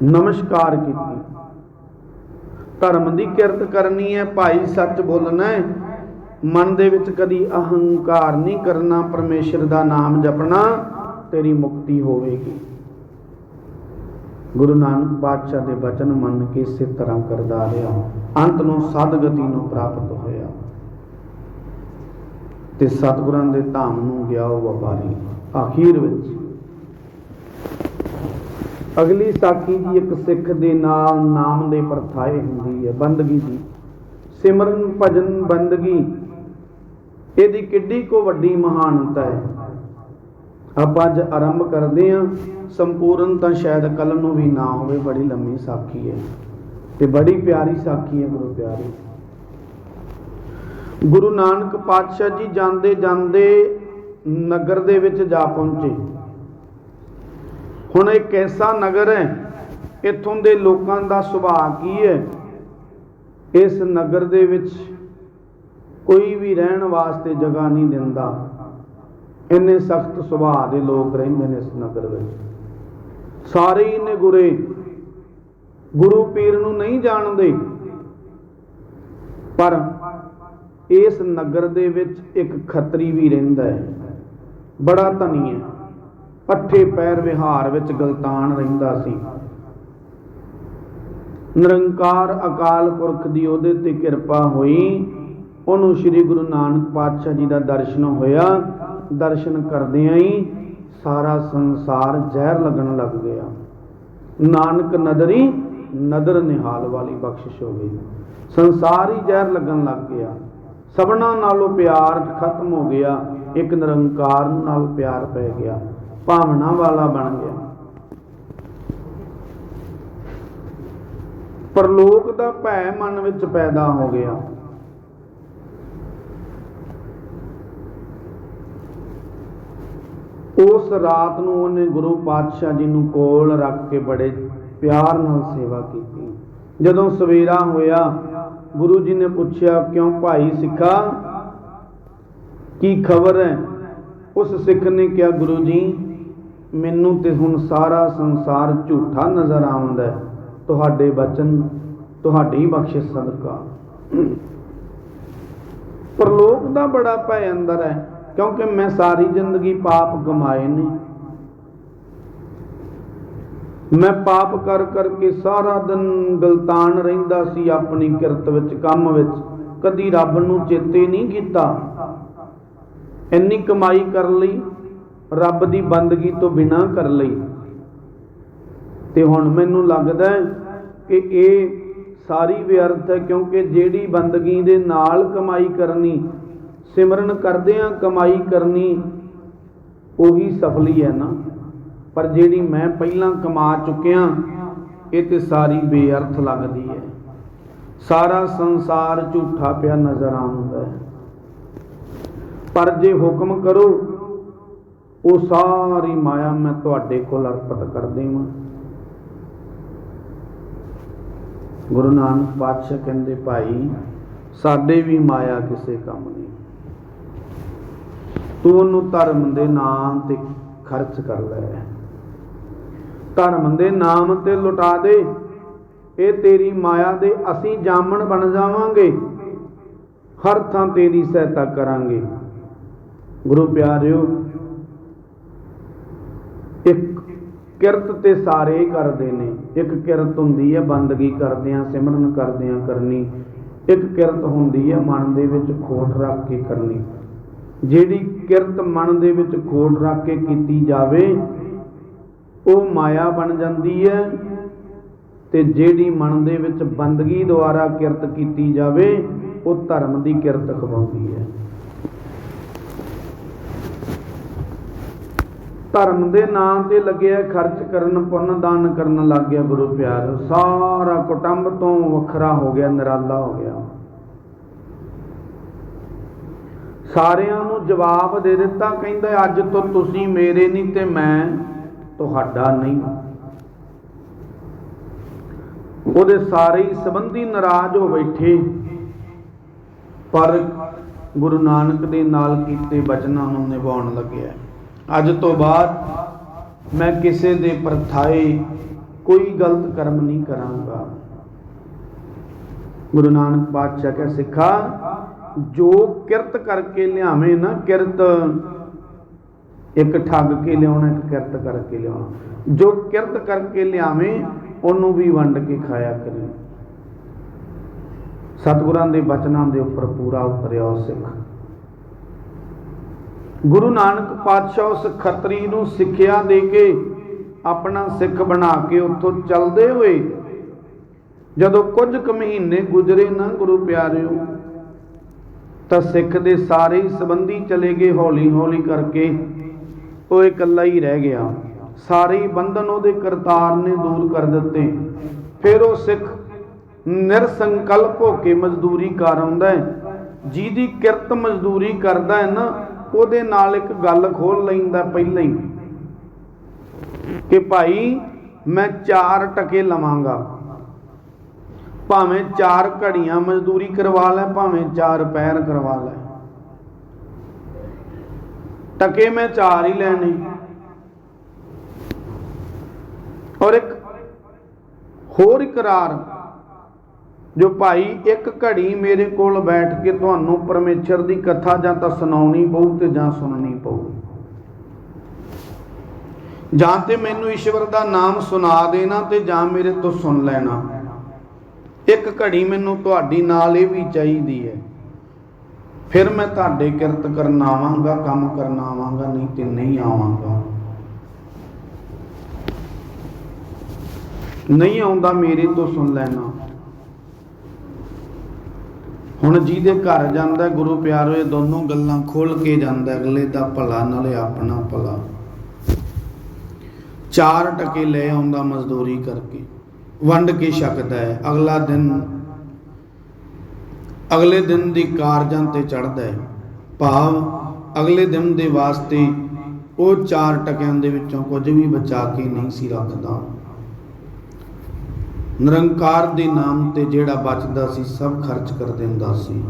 ਨਮਸਕਾਰ ਕੀਤੀ। ਧਰਮ ਦੀ ਕਿਰਤ ਕਰਨੀ ਹੈ, ਭਾਈ ਸੱਚ ਬੋਲਣਾ ਹੈ। ਮਨ ਦੇ ਵਿੱਚ ਕਦੀ ਅਹੰਕਾਰ ਨਹੀਂ ਕਰਨਾ, ਪਰਮੇਸ਼ਰ ਦਾ ਨਾਮ ਜਪਣਾ, ਤੇਰੀ ਮੁਕਤੀ ਹੋਵੇਗੀ। ਗੁਰੂ ਨਾਨਕ ਪਾਤਸ਼ਾਹ ਦੇ ਬਚਨ ਮੰਨ ਕੇ ਇਸੇ ਤਰ੍ਹਾਂ ਕਰਦਾ ਰਿਹਾ। ਅੰਤ ਨੂੰ ਸਦ ਗਤੀ ਨੂੰ ਪ੍ਰਾਪਤ ਹੋਇਆ। ਤੇ ਸਤਿਗੁਰਾਂ ਦੇ ਧਾਮ ਨੂੰ ਗਿਆ ਉਹ ਵਪਾਰੀ। ਆਖੀਰ ਵਿੱਚ ਅਗਲੀ ਸਾਖੀ ਜੀ ਇੱਕ ਸਿੱਖ ਦੇ ਨਾਲ ਨਾਮ ਦੇ ਪਰਥਾਏ ਹੁੰਦੀ ਹੈ ਬੰਦਗੀ ਦੀ। ਸਿਮਰਨ ਭਜਨ ਬੰਦਗੀ। ਇਹਦੀ ਕਿੱਡੀ ਕੋ ਵੱਡੀ ਮਹਾਨਤਾ ਹੈ। ਆਪਾਂ ਅੱਜ ਆਰੰਭ ਕਰਦੇ ਹਾਂ। ਸੰਪੂਰਨ ਤਾਂ ਸ਼ਾਇਦ ਕੱਲ ਨੂੰ ਵੀ ਨਾ ਹੋਵੇ, ਬੜੀ ਲੰਮੀ ਸਾਖੀ ਹੈ। ਤੇ ਬੜੀ ਪਿਆਰੀ ਸਾਖੀ ਹੈ ਗੁਰੂ ਪਿਆਰੀ ਗੁਰੂ ਨਾਨਕ ਪਾਤਸ਼ਾਹ ਜੀ ਜਾਂਦੇ ਜਾਂਦੇ ਨਗਰ ਦੇ ਵਿੱਚ ਜਾ ਪਹੁੰਚੇ। ਹੁਣ ਇਹ ਕੈਸਾ ਨਗਰ ਹੈ? ਇੱਥੋਂ ਦੇ ਲੋਕਾਂ ਦਾ ਸੁਭਾਅ ਕੀ ਹੈ? ਇਸ ਨਗਰ ਦੇ ਵਿੱਚ ਕੋਈ ਵੀ ਰਹਿਣ ਵਾਸਤੇ ਜਗ੍ਹਾ ਨਹੀਂ ਦਿੰਦਾ। ਇੰਨੇ ਸਖਤ ਸੁਭਾਅ ਦੇ ਲੋਕ ਰਹਿੰਦੇ ਨੇ ਇਸ ਨਗਰ ਵਿੱਚ। ਸਾਰੇ ਹੀ ਨੇ ਗੁਰੇ। ਗੁਰੂ ਪੀਰ ਨੂੰ ਨਹੀਂ ਜਾਣਦੇ। ਪਰ ਇਸ ਨਗਰ ਦੇ ਵਿੱਚ ਇੱਕ ਖੱਤਰੀ ਵੀ ਰਹਿੰਦਾ ਹੈ। ਬੜਾ ਧਨੀ ਹੈ। ਪੱਠੇ ਪੈਰ ਵਿਹਾਰ ਵਿੱਚ ਗਲਤਾਨ ਰਹਿੰਦਾ ਸੀ। ਨਿਰੰਕਾਰ ਅਕਾਲ ਪੁਰਖ ਦੀ ਉਹਦੇ ਤੇ ਕਿਰਪਾ ਹੋਈ। ਉਹਨੂੰ ਸ੍ਰੀ ਗੁਰੂ ਨਾਨਕ ਪਾਤਸ਼ਾਹ ਜੀ ਦਾ ਦਰਸ਼ਨ ਹੋਇਆ। ਦਰਸ਼ਨ ਕਰਦਿਆਂ ਹੀ ਸਾਰਾ ਸੰਸਾਰ ਜ਼ਹਿਰ ਲੱਗਣ ਲੱਗ ਗਿਆ। ਨਾਨਕ ਨਦਰੀ ਨਦਰ ਨਿਹਾਲ ਵਾਲੀ ਬਖਸ਼ਿਸ਼ ਹੋ ਗਈ। ਸੰਸਾਰ ਹੀ ਜ਼ਹਿਰ ਲੱਗਣ ਲੱਗ ਗਿਆ। ਸਭਨਾਂ ਨਾਲੋਂ ਪਿਆਰ ਖਤਮ ਹੋ ਗਿਆ। ਇੱਕ ਨਿਰੰਕਾਰ ਨਾਲ ਪਿਆਰ ਪੈ ਗਿਆ। ਭਾਵਨਾ ਵਾਲਾ ਬਣ ਗਿਆ। ਪਰਲੋਕ ਦਾ ਭੈ ਮਨ ਵਿੱਚ ਪੈਦਾ ਹੋ ਗਿਆ। ਉਸ ਰਾਤ ਨੂੰ ਉਹਨੇ ਗੁਰੂ ਪਾਤਸ਼ਾਹ ਜੀ ਨੂੰ ਕੋਲ ਰੱਖ ਕੇ ਬੜੇ ਪਿਆਰ ਨਾਲ ਸੇਵਾ ਕੀਤੀ। ਜਦੋਂ ਸਵੇਰਾ ਹੋਇਆ, ਗੁਰੂ ਜੀ ਨੇ ਪੁੱਛਿਆ, ਕਿਉਂ ਭਾਈ ਸਿੱਖਾ? ਕੀ ਖਬਰ ਹੈ? ਉਸ ਸਿੱਖ ਨੇ ਕਿਹਾ, ਗੁਰੂ ਜੀ, ਮੈਨੂੰ ਤੇ ਹੁਣ ਸਾਰਾ ਸੰਸਾਰ ਝੂਠਾ ਨਜ਼ਰ ਆਉਂਦਾ ਹੈ। ਤੁਹਾਡੇ ਬਚਨ, ਤੁਹਾਡੀ ਬਖਸ਼ਿਸ਼ ਸਦਕਾ। ਪਰਲੋਕ ਦਾ ਬੜਾ ਭੈ ਅੰਦਰ ਹੈ। ਕਿਉਂਕਿ ਮੈਂ ਸਾਰੀ ਜ਼ਿੰਦਗੀ ਪਾਪ ਕਮਾਏ ਨੇ। ਮੈਂ ਪਾਪ ਕਰ ਕਰਕੇ ਸਾਰਾ ਦਿਨ ਗਲਤਾਨ ਰਹਿੰਦਾ ਸੀ ਆਪਣੀ ਕਿਰਤ ਵਿੱਚ, ਕੰਮ ਵਿੱਚ। ਕਦੀ ਰੱਬ ਨੂੰ ਚੇਤੇ ਨਹੀਂ ਕੀਤਾ। ਇੰਨੀ ਕਮਾਈ ਕਰ ਲਈ, ਰੱਬ ਦੀ ਬੰਦਗੀ ਤੋਂ ਬਿਨਾ ਕਰ ਲਈ। ਤੇ ਹੁਣ ਮੈਨੂੰ ਲੱਗਦਾ ਕਿ ਇਹ ਸਾਰੀ ਵਿਅਰਥ ਹੈ ਕਿਉਂਕਿ ਜਿਹੜੀ ਬੰਦਗੀ ਦੇ ਨਾਲ ਕਮਾਈ ਕਰਨੀ ਸਿਮਰਨ ਕਰਦਿਆਂ ਕਮਾਈ ਕਰਨੀ ਉਹੀ ਸਫਲੀ ਹੈ ਨਾ। ਪਰ ਜਿਹੜੀ ਮੈਂ ਪਹਿਲਾਂ ਕਮਾ ਚੁੱਕਿਆ, ਇਹ ਤੇ ਸਾਰੀ ਬੇਅਰਥ ਲੱਗਦੀ ਹੈ। ਸਾਰਾ ਸੰਸਾਰ ਝੂਠਾ ਪਿਆ ਨਜ਼ਰ ਆਉਂਦਾ ਹੈ। ਪਰ ਜੇ ਹੁਕਮ ਕਰੋ, ਉਹ ਸਾਰੀ ਮਾਇਆ ਮੈਂ ਤੁਹਾਡੇ ਕੋਲ ਅਰਪਿਤ ਕਰ ਦੇਵਾਂ। ਗੁਰੂ ਨਾਨਕ ਪਾਤਸ਼ਾਹ ਕਹਿੰਦੇ, ਭਾਈ, ਸਾਡੇ ਵੀ ਮਾਇਆ ਕਿਸੇ ਕੰਮ ਨਹੀਂ ਤੂੰ ਉਹਨੂੰ ਧਰਮ ਦੇ ਨਾਮ ਤੇ ਖਰਚ ਕਰ ਲੈ ਧਰਮ ਦੇ ਨਾਮ ਤੇ ਲੁਟਾ ਦੇ। ਇਹ ਤੇਰੀ ਮਾਇਆ ਦੇ ਅਸੀਂ ਜਾਮਣ ਬਣ ਜਾਵਾਂਗੇ। ਹਰ ਥਾਂ ਤੇਰੀ ਸਹਾਇਤਾ ਕਰਾਂਗੇ। ਗੁਰੂ ਪਿਆਰਿਓ, ਇੱਕ ਕਿਰਤ ਤੇ ਸਾਰੇ ਕਰਦੇ ਨੇ। ਇੱਕ ਕਿਰਤ ਹੁੰਦੀ ਹੈ ਬੰਦਗੀ ਕਰਦਿਆਂ, ਸਿਮਰਨ ਕਰਦਿਆਂ ਕਰਨੀ। ਇੱਕ ਕਿਰਤ ਹੁੰਦੀ ਹੈ ਮਨ ਦੇ ਵਿੱਚ ਖੋਟ ਰੱਖ ਕੇ ਕਰਨੀ। ਜਿਹੜੀ ਕਿਰਤ ਮਨ ਦੇ ਵਿੱਚ ਖੋਟ ਰੱਖ ਕੇ ਕੀਤੀ ਜਾਵੇ, ਉਹ ਮਾਇਆ ਬਣ ਜਾਂਦੀ ਹੈ ਤੇ ਜਿਹੜੀ ਮਨ ਦੇ ਵਿੱਚ ਬੰਦਗੀ ਦੁਆਰਾ ਕਿਰਤ ਕੀਤੀ ਜਾਵੇ, ਉਹ ਧਰਮ ਦੀ ਕਿਰਤ ਖਵਾਉਂਦੀ ਹੈ। ਧਰਮ ਦੇ ਨਾਮ ਤੇ ਲੱਗਿਆ ਖਰਚ ਕਰਨ, ਪੁੰਨ ਦਾਨ ਕਰਨ ਲੱਗ ਗਿਆ ਗੁਰੂ ਪਿਆਰ। ਸਾਰਾ ਕੁਟੰਬ ਤੋਂ ਵੱਖਰਾ ਹੋ ਗਿਆ, ਨਿਰਾਲਾ ਹੋ ਗਿਆ। ਸਾਰਿਆਂ ਨੂੰ ਜਵਾਬ ਦੇ ਦਿੱਤਾ, ਕਹਿੰਦਾ, ਅੱਜ ਤੋਂ ਤੁਸੀਂ ਮੇਰੇ ਨਹੀਂ ਤੇ ਮੈਂ ਤੁਹਾਡਾ ਨਹੀਂ ਉਹਦੇ ਸਾਰੇ ਹੀ ਸੰਬੰਧੀ ਨਾਰਾਜ਼ ਹੋ ਬੈਠੇ। ਪਰ ਗੁਰੂ ਨਾਨਕ ਦੇ ਨਾਲ ਕੀਤੇ ਬਚਨਾਂ ਨੂੰ ਨਿਭਾਉਣ ਲੱਗਿਆ। ਅੱਜ ਤੋਂ ਬਾਅਦ ਮੈਂ ਕਿਸੇ ਦੇ ਪਰਥਾਏ ਕੋਈ ਗਲਤ ਕਰਮ ਨਹੀਂ ਕਰਾਂਗਾ। ਗੁਰੂ ਨਾਨਕ ਪਾਤਸ਼ਾਹ ਕਹੇ, ਸਿੱਖਾ ਜੋ ਕਿਰਤ ਕਰਕੇ ਲਿਆਵੇਂ ਨਾ ਕਿਰਤ, ਇੱਕ ਠੱਗ ਕੇ ਲਿਆਉਣਾ, ਇੱਕ ਕਿਰਤ ਕਰਕੇ ਲਿਆਉਣਾ। ਜੋ ਕਿਰਤ ਕਰਕੇ ਲਿਆਵੇਂ, ਉਹਨੂੰ ਵੀ ਵੰਡ ਕੇ ਖਾਇਆ ਕਰੀ। ਸਤਿਗੁਰਾਂ ਦੇ ਬਚਨਾਂ ਦੇ ਉੱਪਰ ਪੂਰਾ ਉਤਰਿਆ ਉਹ ਸਿੱਖ। ਗੁਰੂ ਨਾਨਕ ਪਾਤਸ਼ਾਹ ਉਸ ਖੱਤਰੀ ਨੂੰ ਸਿੱਖਿਆ ਦੇ ਕੇ ਆਪਣਾ ਸਿੱਖ ਬਣਾ ਕੇ ਉੱਥੋਂ ਚੱਲਦੇ ਹੋਏ, ਜਦੋਂ ਕੁਝ ਕੁ ਮਹੀਨੇ ਗੁਜ਼ਰੇ ਨਾ ਗੁਰੂ ਪਿਆਰਿਓ ਤਾਂ ਸਿੱਖ ਦੇ ਸਾਰੇ ਹੀ ਸੰਬੰਧੀ ਚਲੇ ਗਏ ਹੌਲੀ ਹੌਲੀ ਕਰਕੇ। ਉਹ ਇਕੱਲਾ ਹੀ ਰਹਿ ਗਿਆ। ਸਾਰੇ ਹੀ ਬੰਧਨ ਉਹਦੇ ਕਰਤਾਰ ਨੇ ਦੂਰ ਕਰ ਦਿੱਤੇ। ਫਿਰ ਉਹ ਸਿੱਖ ਨਿਰਸੰਕਲਪ ਹੋ ਕੇ ਮਜ਼ਦੂਰੀ ਕਰ ਆਉਂਦਾ ਹੈ। ਜਿਹਦੀ ਕਿਰਤ ਮਜ਼ਦੂਰੀ ਕਰਦਾ ਹੈ ਨਾ, ਉਹਦੇ ਨਾਲ ਇੱਕ ਗੱਲ ਖੋਲ ਲੈਂਦਾ ਪਹਿਲਾਂ ਹੀ ਕਿ ਭਾਈ, ਮੈਂ ਚਾਰ ਟਕੇ ਲਵਾਂਗਾ। ਭਾਵੇਂ ਚਾਰ ਘੜੀਆਂ ਮਜ਼ਦੂਰੀ ਕਰਵਾ ਲੈ, ਭਾਵੇਂ ਚਾਰ ਪੈਰ ਕਰਵਾ ਲੈ। ਟਕੇ ਮੈਂ ਚਾਰ ਹੀ ਲੈਣੇ। ਔਰ ਇੱਕ ਹੋਰ ਇਕਰਾਰ, ਜੋ ਭਾਈ ਇੱਕ ਘੜੀ ਮੇਰੇ ਕੋਲ ਬੈਠ ਕੇ ਤੁਹਾਨੂੰ ਪਰਮੇਸ਼ਰ ਦੀ ਕਥਾ ਜਾਂ ਤਾਂ ਸੁਣਾਉਣੀ ਪਊ ਤੇ ਜਾਂ ਸੁਣਨੀ ਪਊ। ਜਾਂ ਤੇ ਮੈਨੂੰ ਈਸ਼ਵਰ ਦਾ ਨਾਮ ਸੁਣਾ ਦੇਣਾ ਤੇ ਜਾਂ ਮੇਰੇ ਤੋਂ ਸੁਣ ਲੈਣਾ। ਇੱਕ ਘੜੀ ਮੈਨੂੰ ਤੁਹਾਡੀ ਨਾਲ ਇਹ ਵੀ ਚਾਹੀਦੀ ਹੈ। ਫਿਰ ਮੈਂ ਤੁਹਾਡੇ ਕਿਰਤ ਕਰਨ ਆਵਾਂਗਾ, ਕੰਮ ਕਰਨ ਆਵਾਂਗਾ, ਨਹੀਂ ਤੇ ਨਹੀਂ ਆਵਾਂਗਾ। ਨਹੀਂ ਆਉਂਦਾ ਮੇਰੇ ਤੋਂ ਸੁਣ ਲੈਣਾ। ਹੁਣ ਜਿਹਦੇ ਘਰ ਜਾਂਦਾ ਗੁਰੂ ਪਿਆਰੋ, ਇਹ ਦੋਨੋਂ ਗੱਲਾਂ ਖੋਲ ਕੇ ਜਾਂਦਾ ਅਗਲੇ ਦਾ ਭਲਾ, ਨਾਲੇ ਆਪਣਾ ਭਲਾ। ਚਾਰ ਟਕੇ ਲੈ ਆਉਂਦਾ ਮਜ਼ਦੂਰੀ ਕਰਕੇ। ਵੰਡ ਕੇ ਛਕਦਾ ਹੈ। ਅਗਲਾ ਦਿਨ, ਅਗਲੇ ਦਿਨ ਦੀ ਕਾਰਜਾਂ ਤੇ ਚੜਦਾ ਹੈ। ਭਾਵ, ਅਗਲੇ ਦਿਨ ਦੇ ਵਾਸਤੇ ਉਹ ਚਾਰ ਟਕਿਆਂ ਦੇ ਵਿੱਚੋਂ ਕੁਝ ਵੀ ਬਚਾ ਕੇ ਨਹੀਂ ਸੀ ਰੱਖਦਾ। ਨਿਰੰਕਾਰ ਦੇ ਨਾਮ ਤੇ ਜਿਹੜਾ ਬਚਦਾ ਸੀ, ਸਭ ਖਰਚ ਕਰ ਦਿੰਦਾ ਸੀ।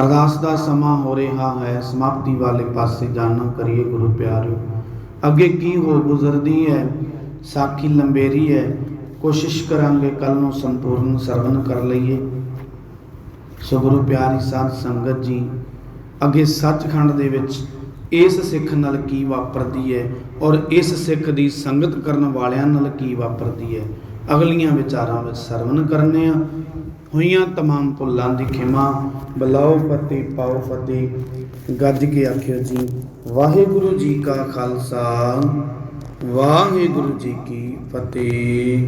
ਅਰਦਾਸ ਦਾ ਸਮਾਂ ਹੋ ਰਿਹਾ ਹੈ। ਸਮਾਪਤੀ ਵਾਲੇ ਪਾਸੇ ਜਾਣਾ ਕਰੀਏ ਗੁਰੂ ਪਿਆਰਿਓ। ਅੱਗੇ ਕੀ ਹੋ ਗੁਜ਼ਰਦੀ ਹੈ? ਸਾਖੀ ਲੰਬੇਰੀ ਹੈ ਕੋਸ਼ਿਸ਼ ਕਰਾਂਗੇ ਕੱਲ ਨੂੰ ਸੰਪੂਰਨ ਸਰਵਨ ਕਰ ਲਈਏ ਸੋ ਗੁਰੂ ਪਿਆਰੀ ਸਾਧ ਸੰਗਤ ਜੀ ਅੱਗੇ ਸੱਚਖੰਡ ਦੇ ਵਿੱਚ ਇਸ ਸਿੱਖ ਨਾਲ ਕੀ ਵਾਪਰਦੀ ਹੈ ਔਰ ਇਸ ਸਿੱਖ ਦੀ ਸੰਗਤ ਕਰਨ ਵਾਲਿਆਂ ਨਾਲ ਕੀ ਵਾਪਰਦੀ ਹੈ ਅਗਲੀਆਂ ਵਿਚਾਰਾਂ ਵਿੱਚ ਸਰਵਨ ਕਰਨੇ ਆ ਹੋਈਆਂ तमाम ਭੁੱਲਾਂ ਦੀ ਖਿਮਾ ਬਲਾਓ ਫਤਿਹ ਪਾਓ ਫਤਿਹ ਗੱਜ ਕੇ ਆਖਿਓ ਜੀ ਵਾਹਿਗੁਰੂ ਜੀ ਕਾ ਖਾਲਸਾ ਵਾਹਿਗੁਰੂ ਜੀ ਕੀ ਫਤਿਹ।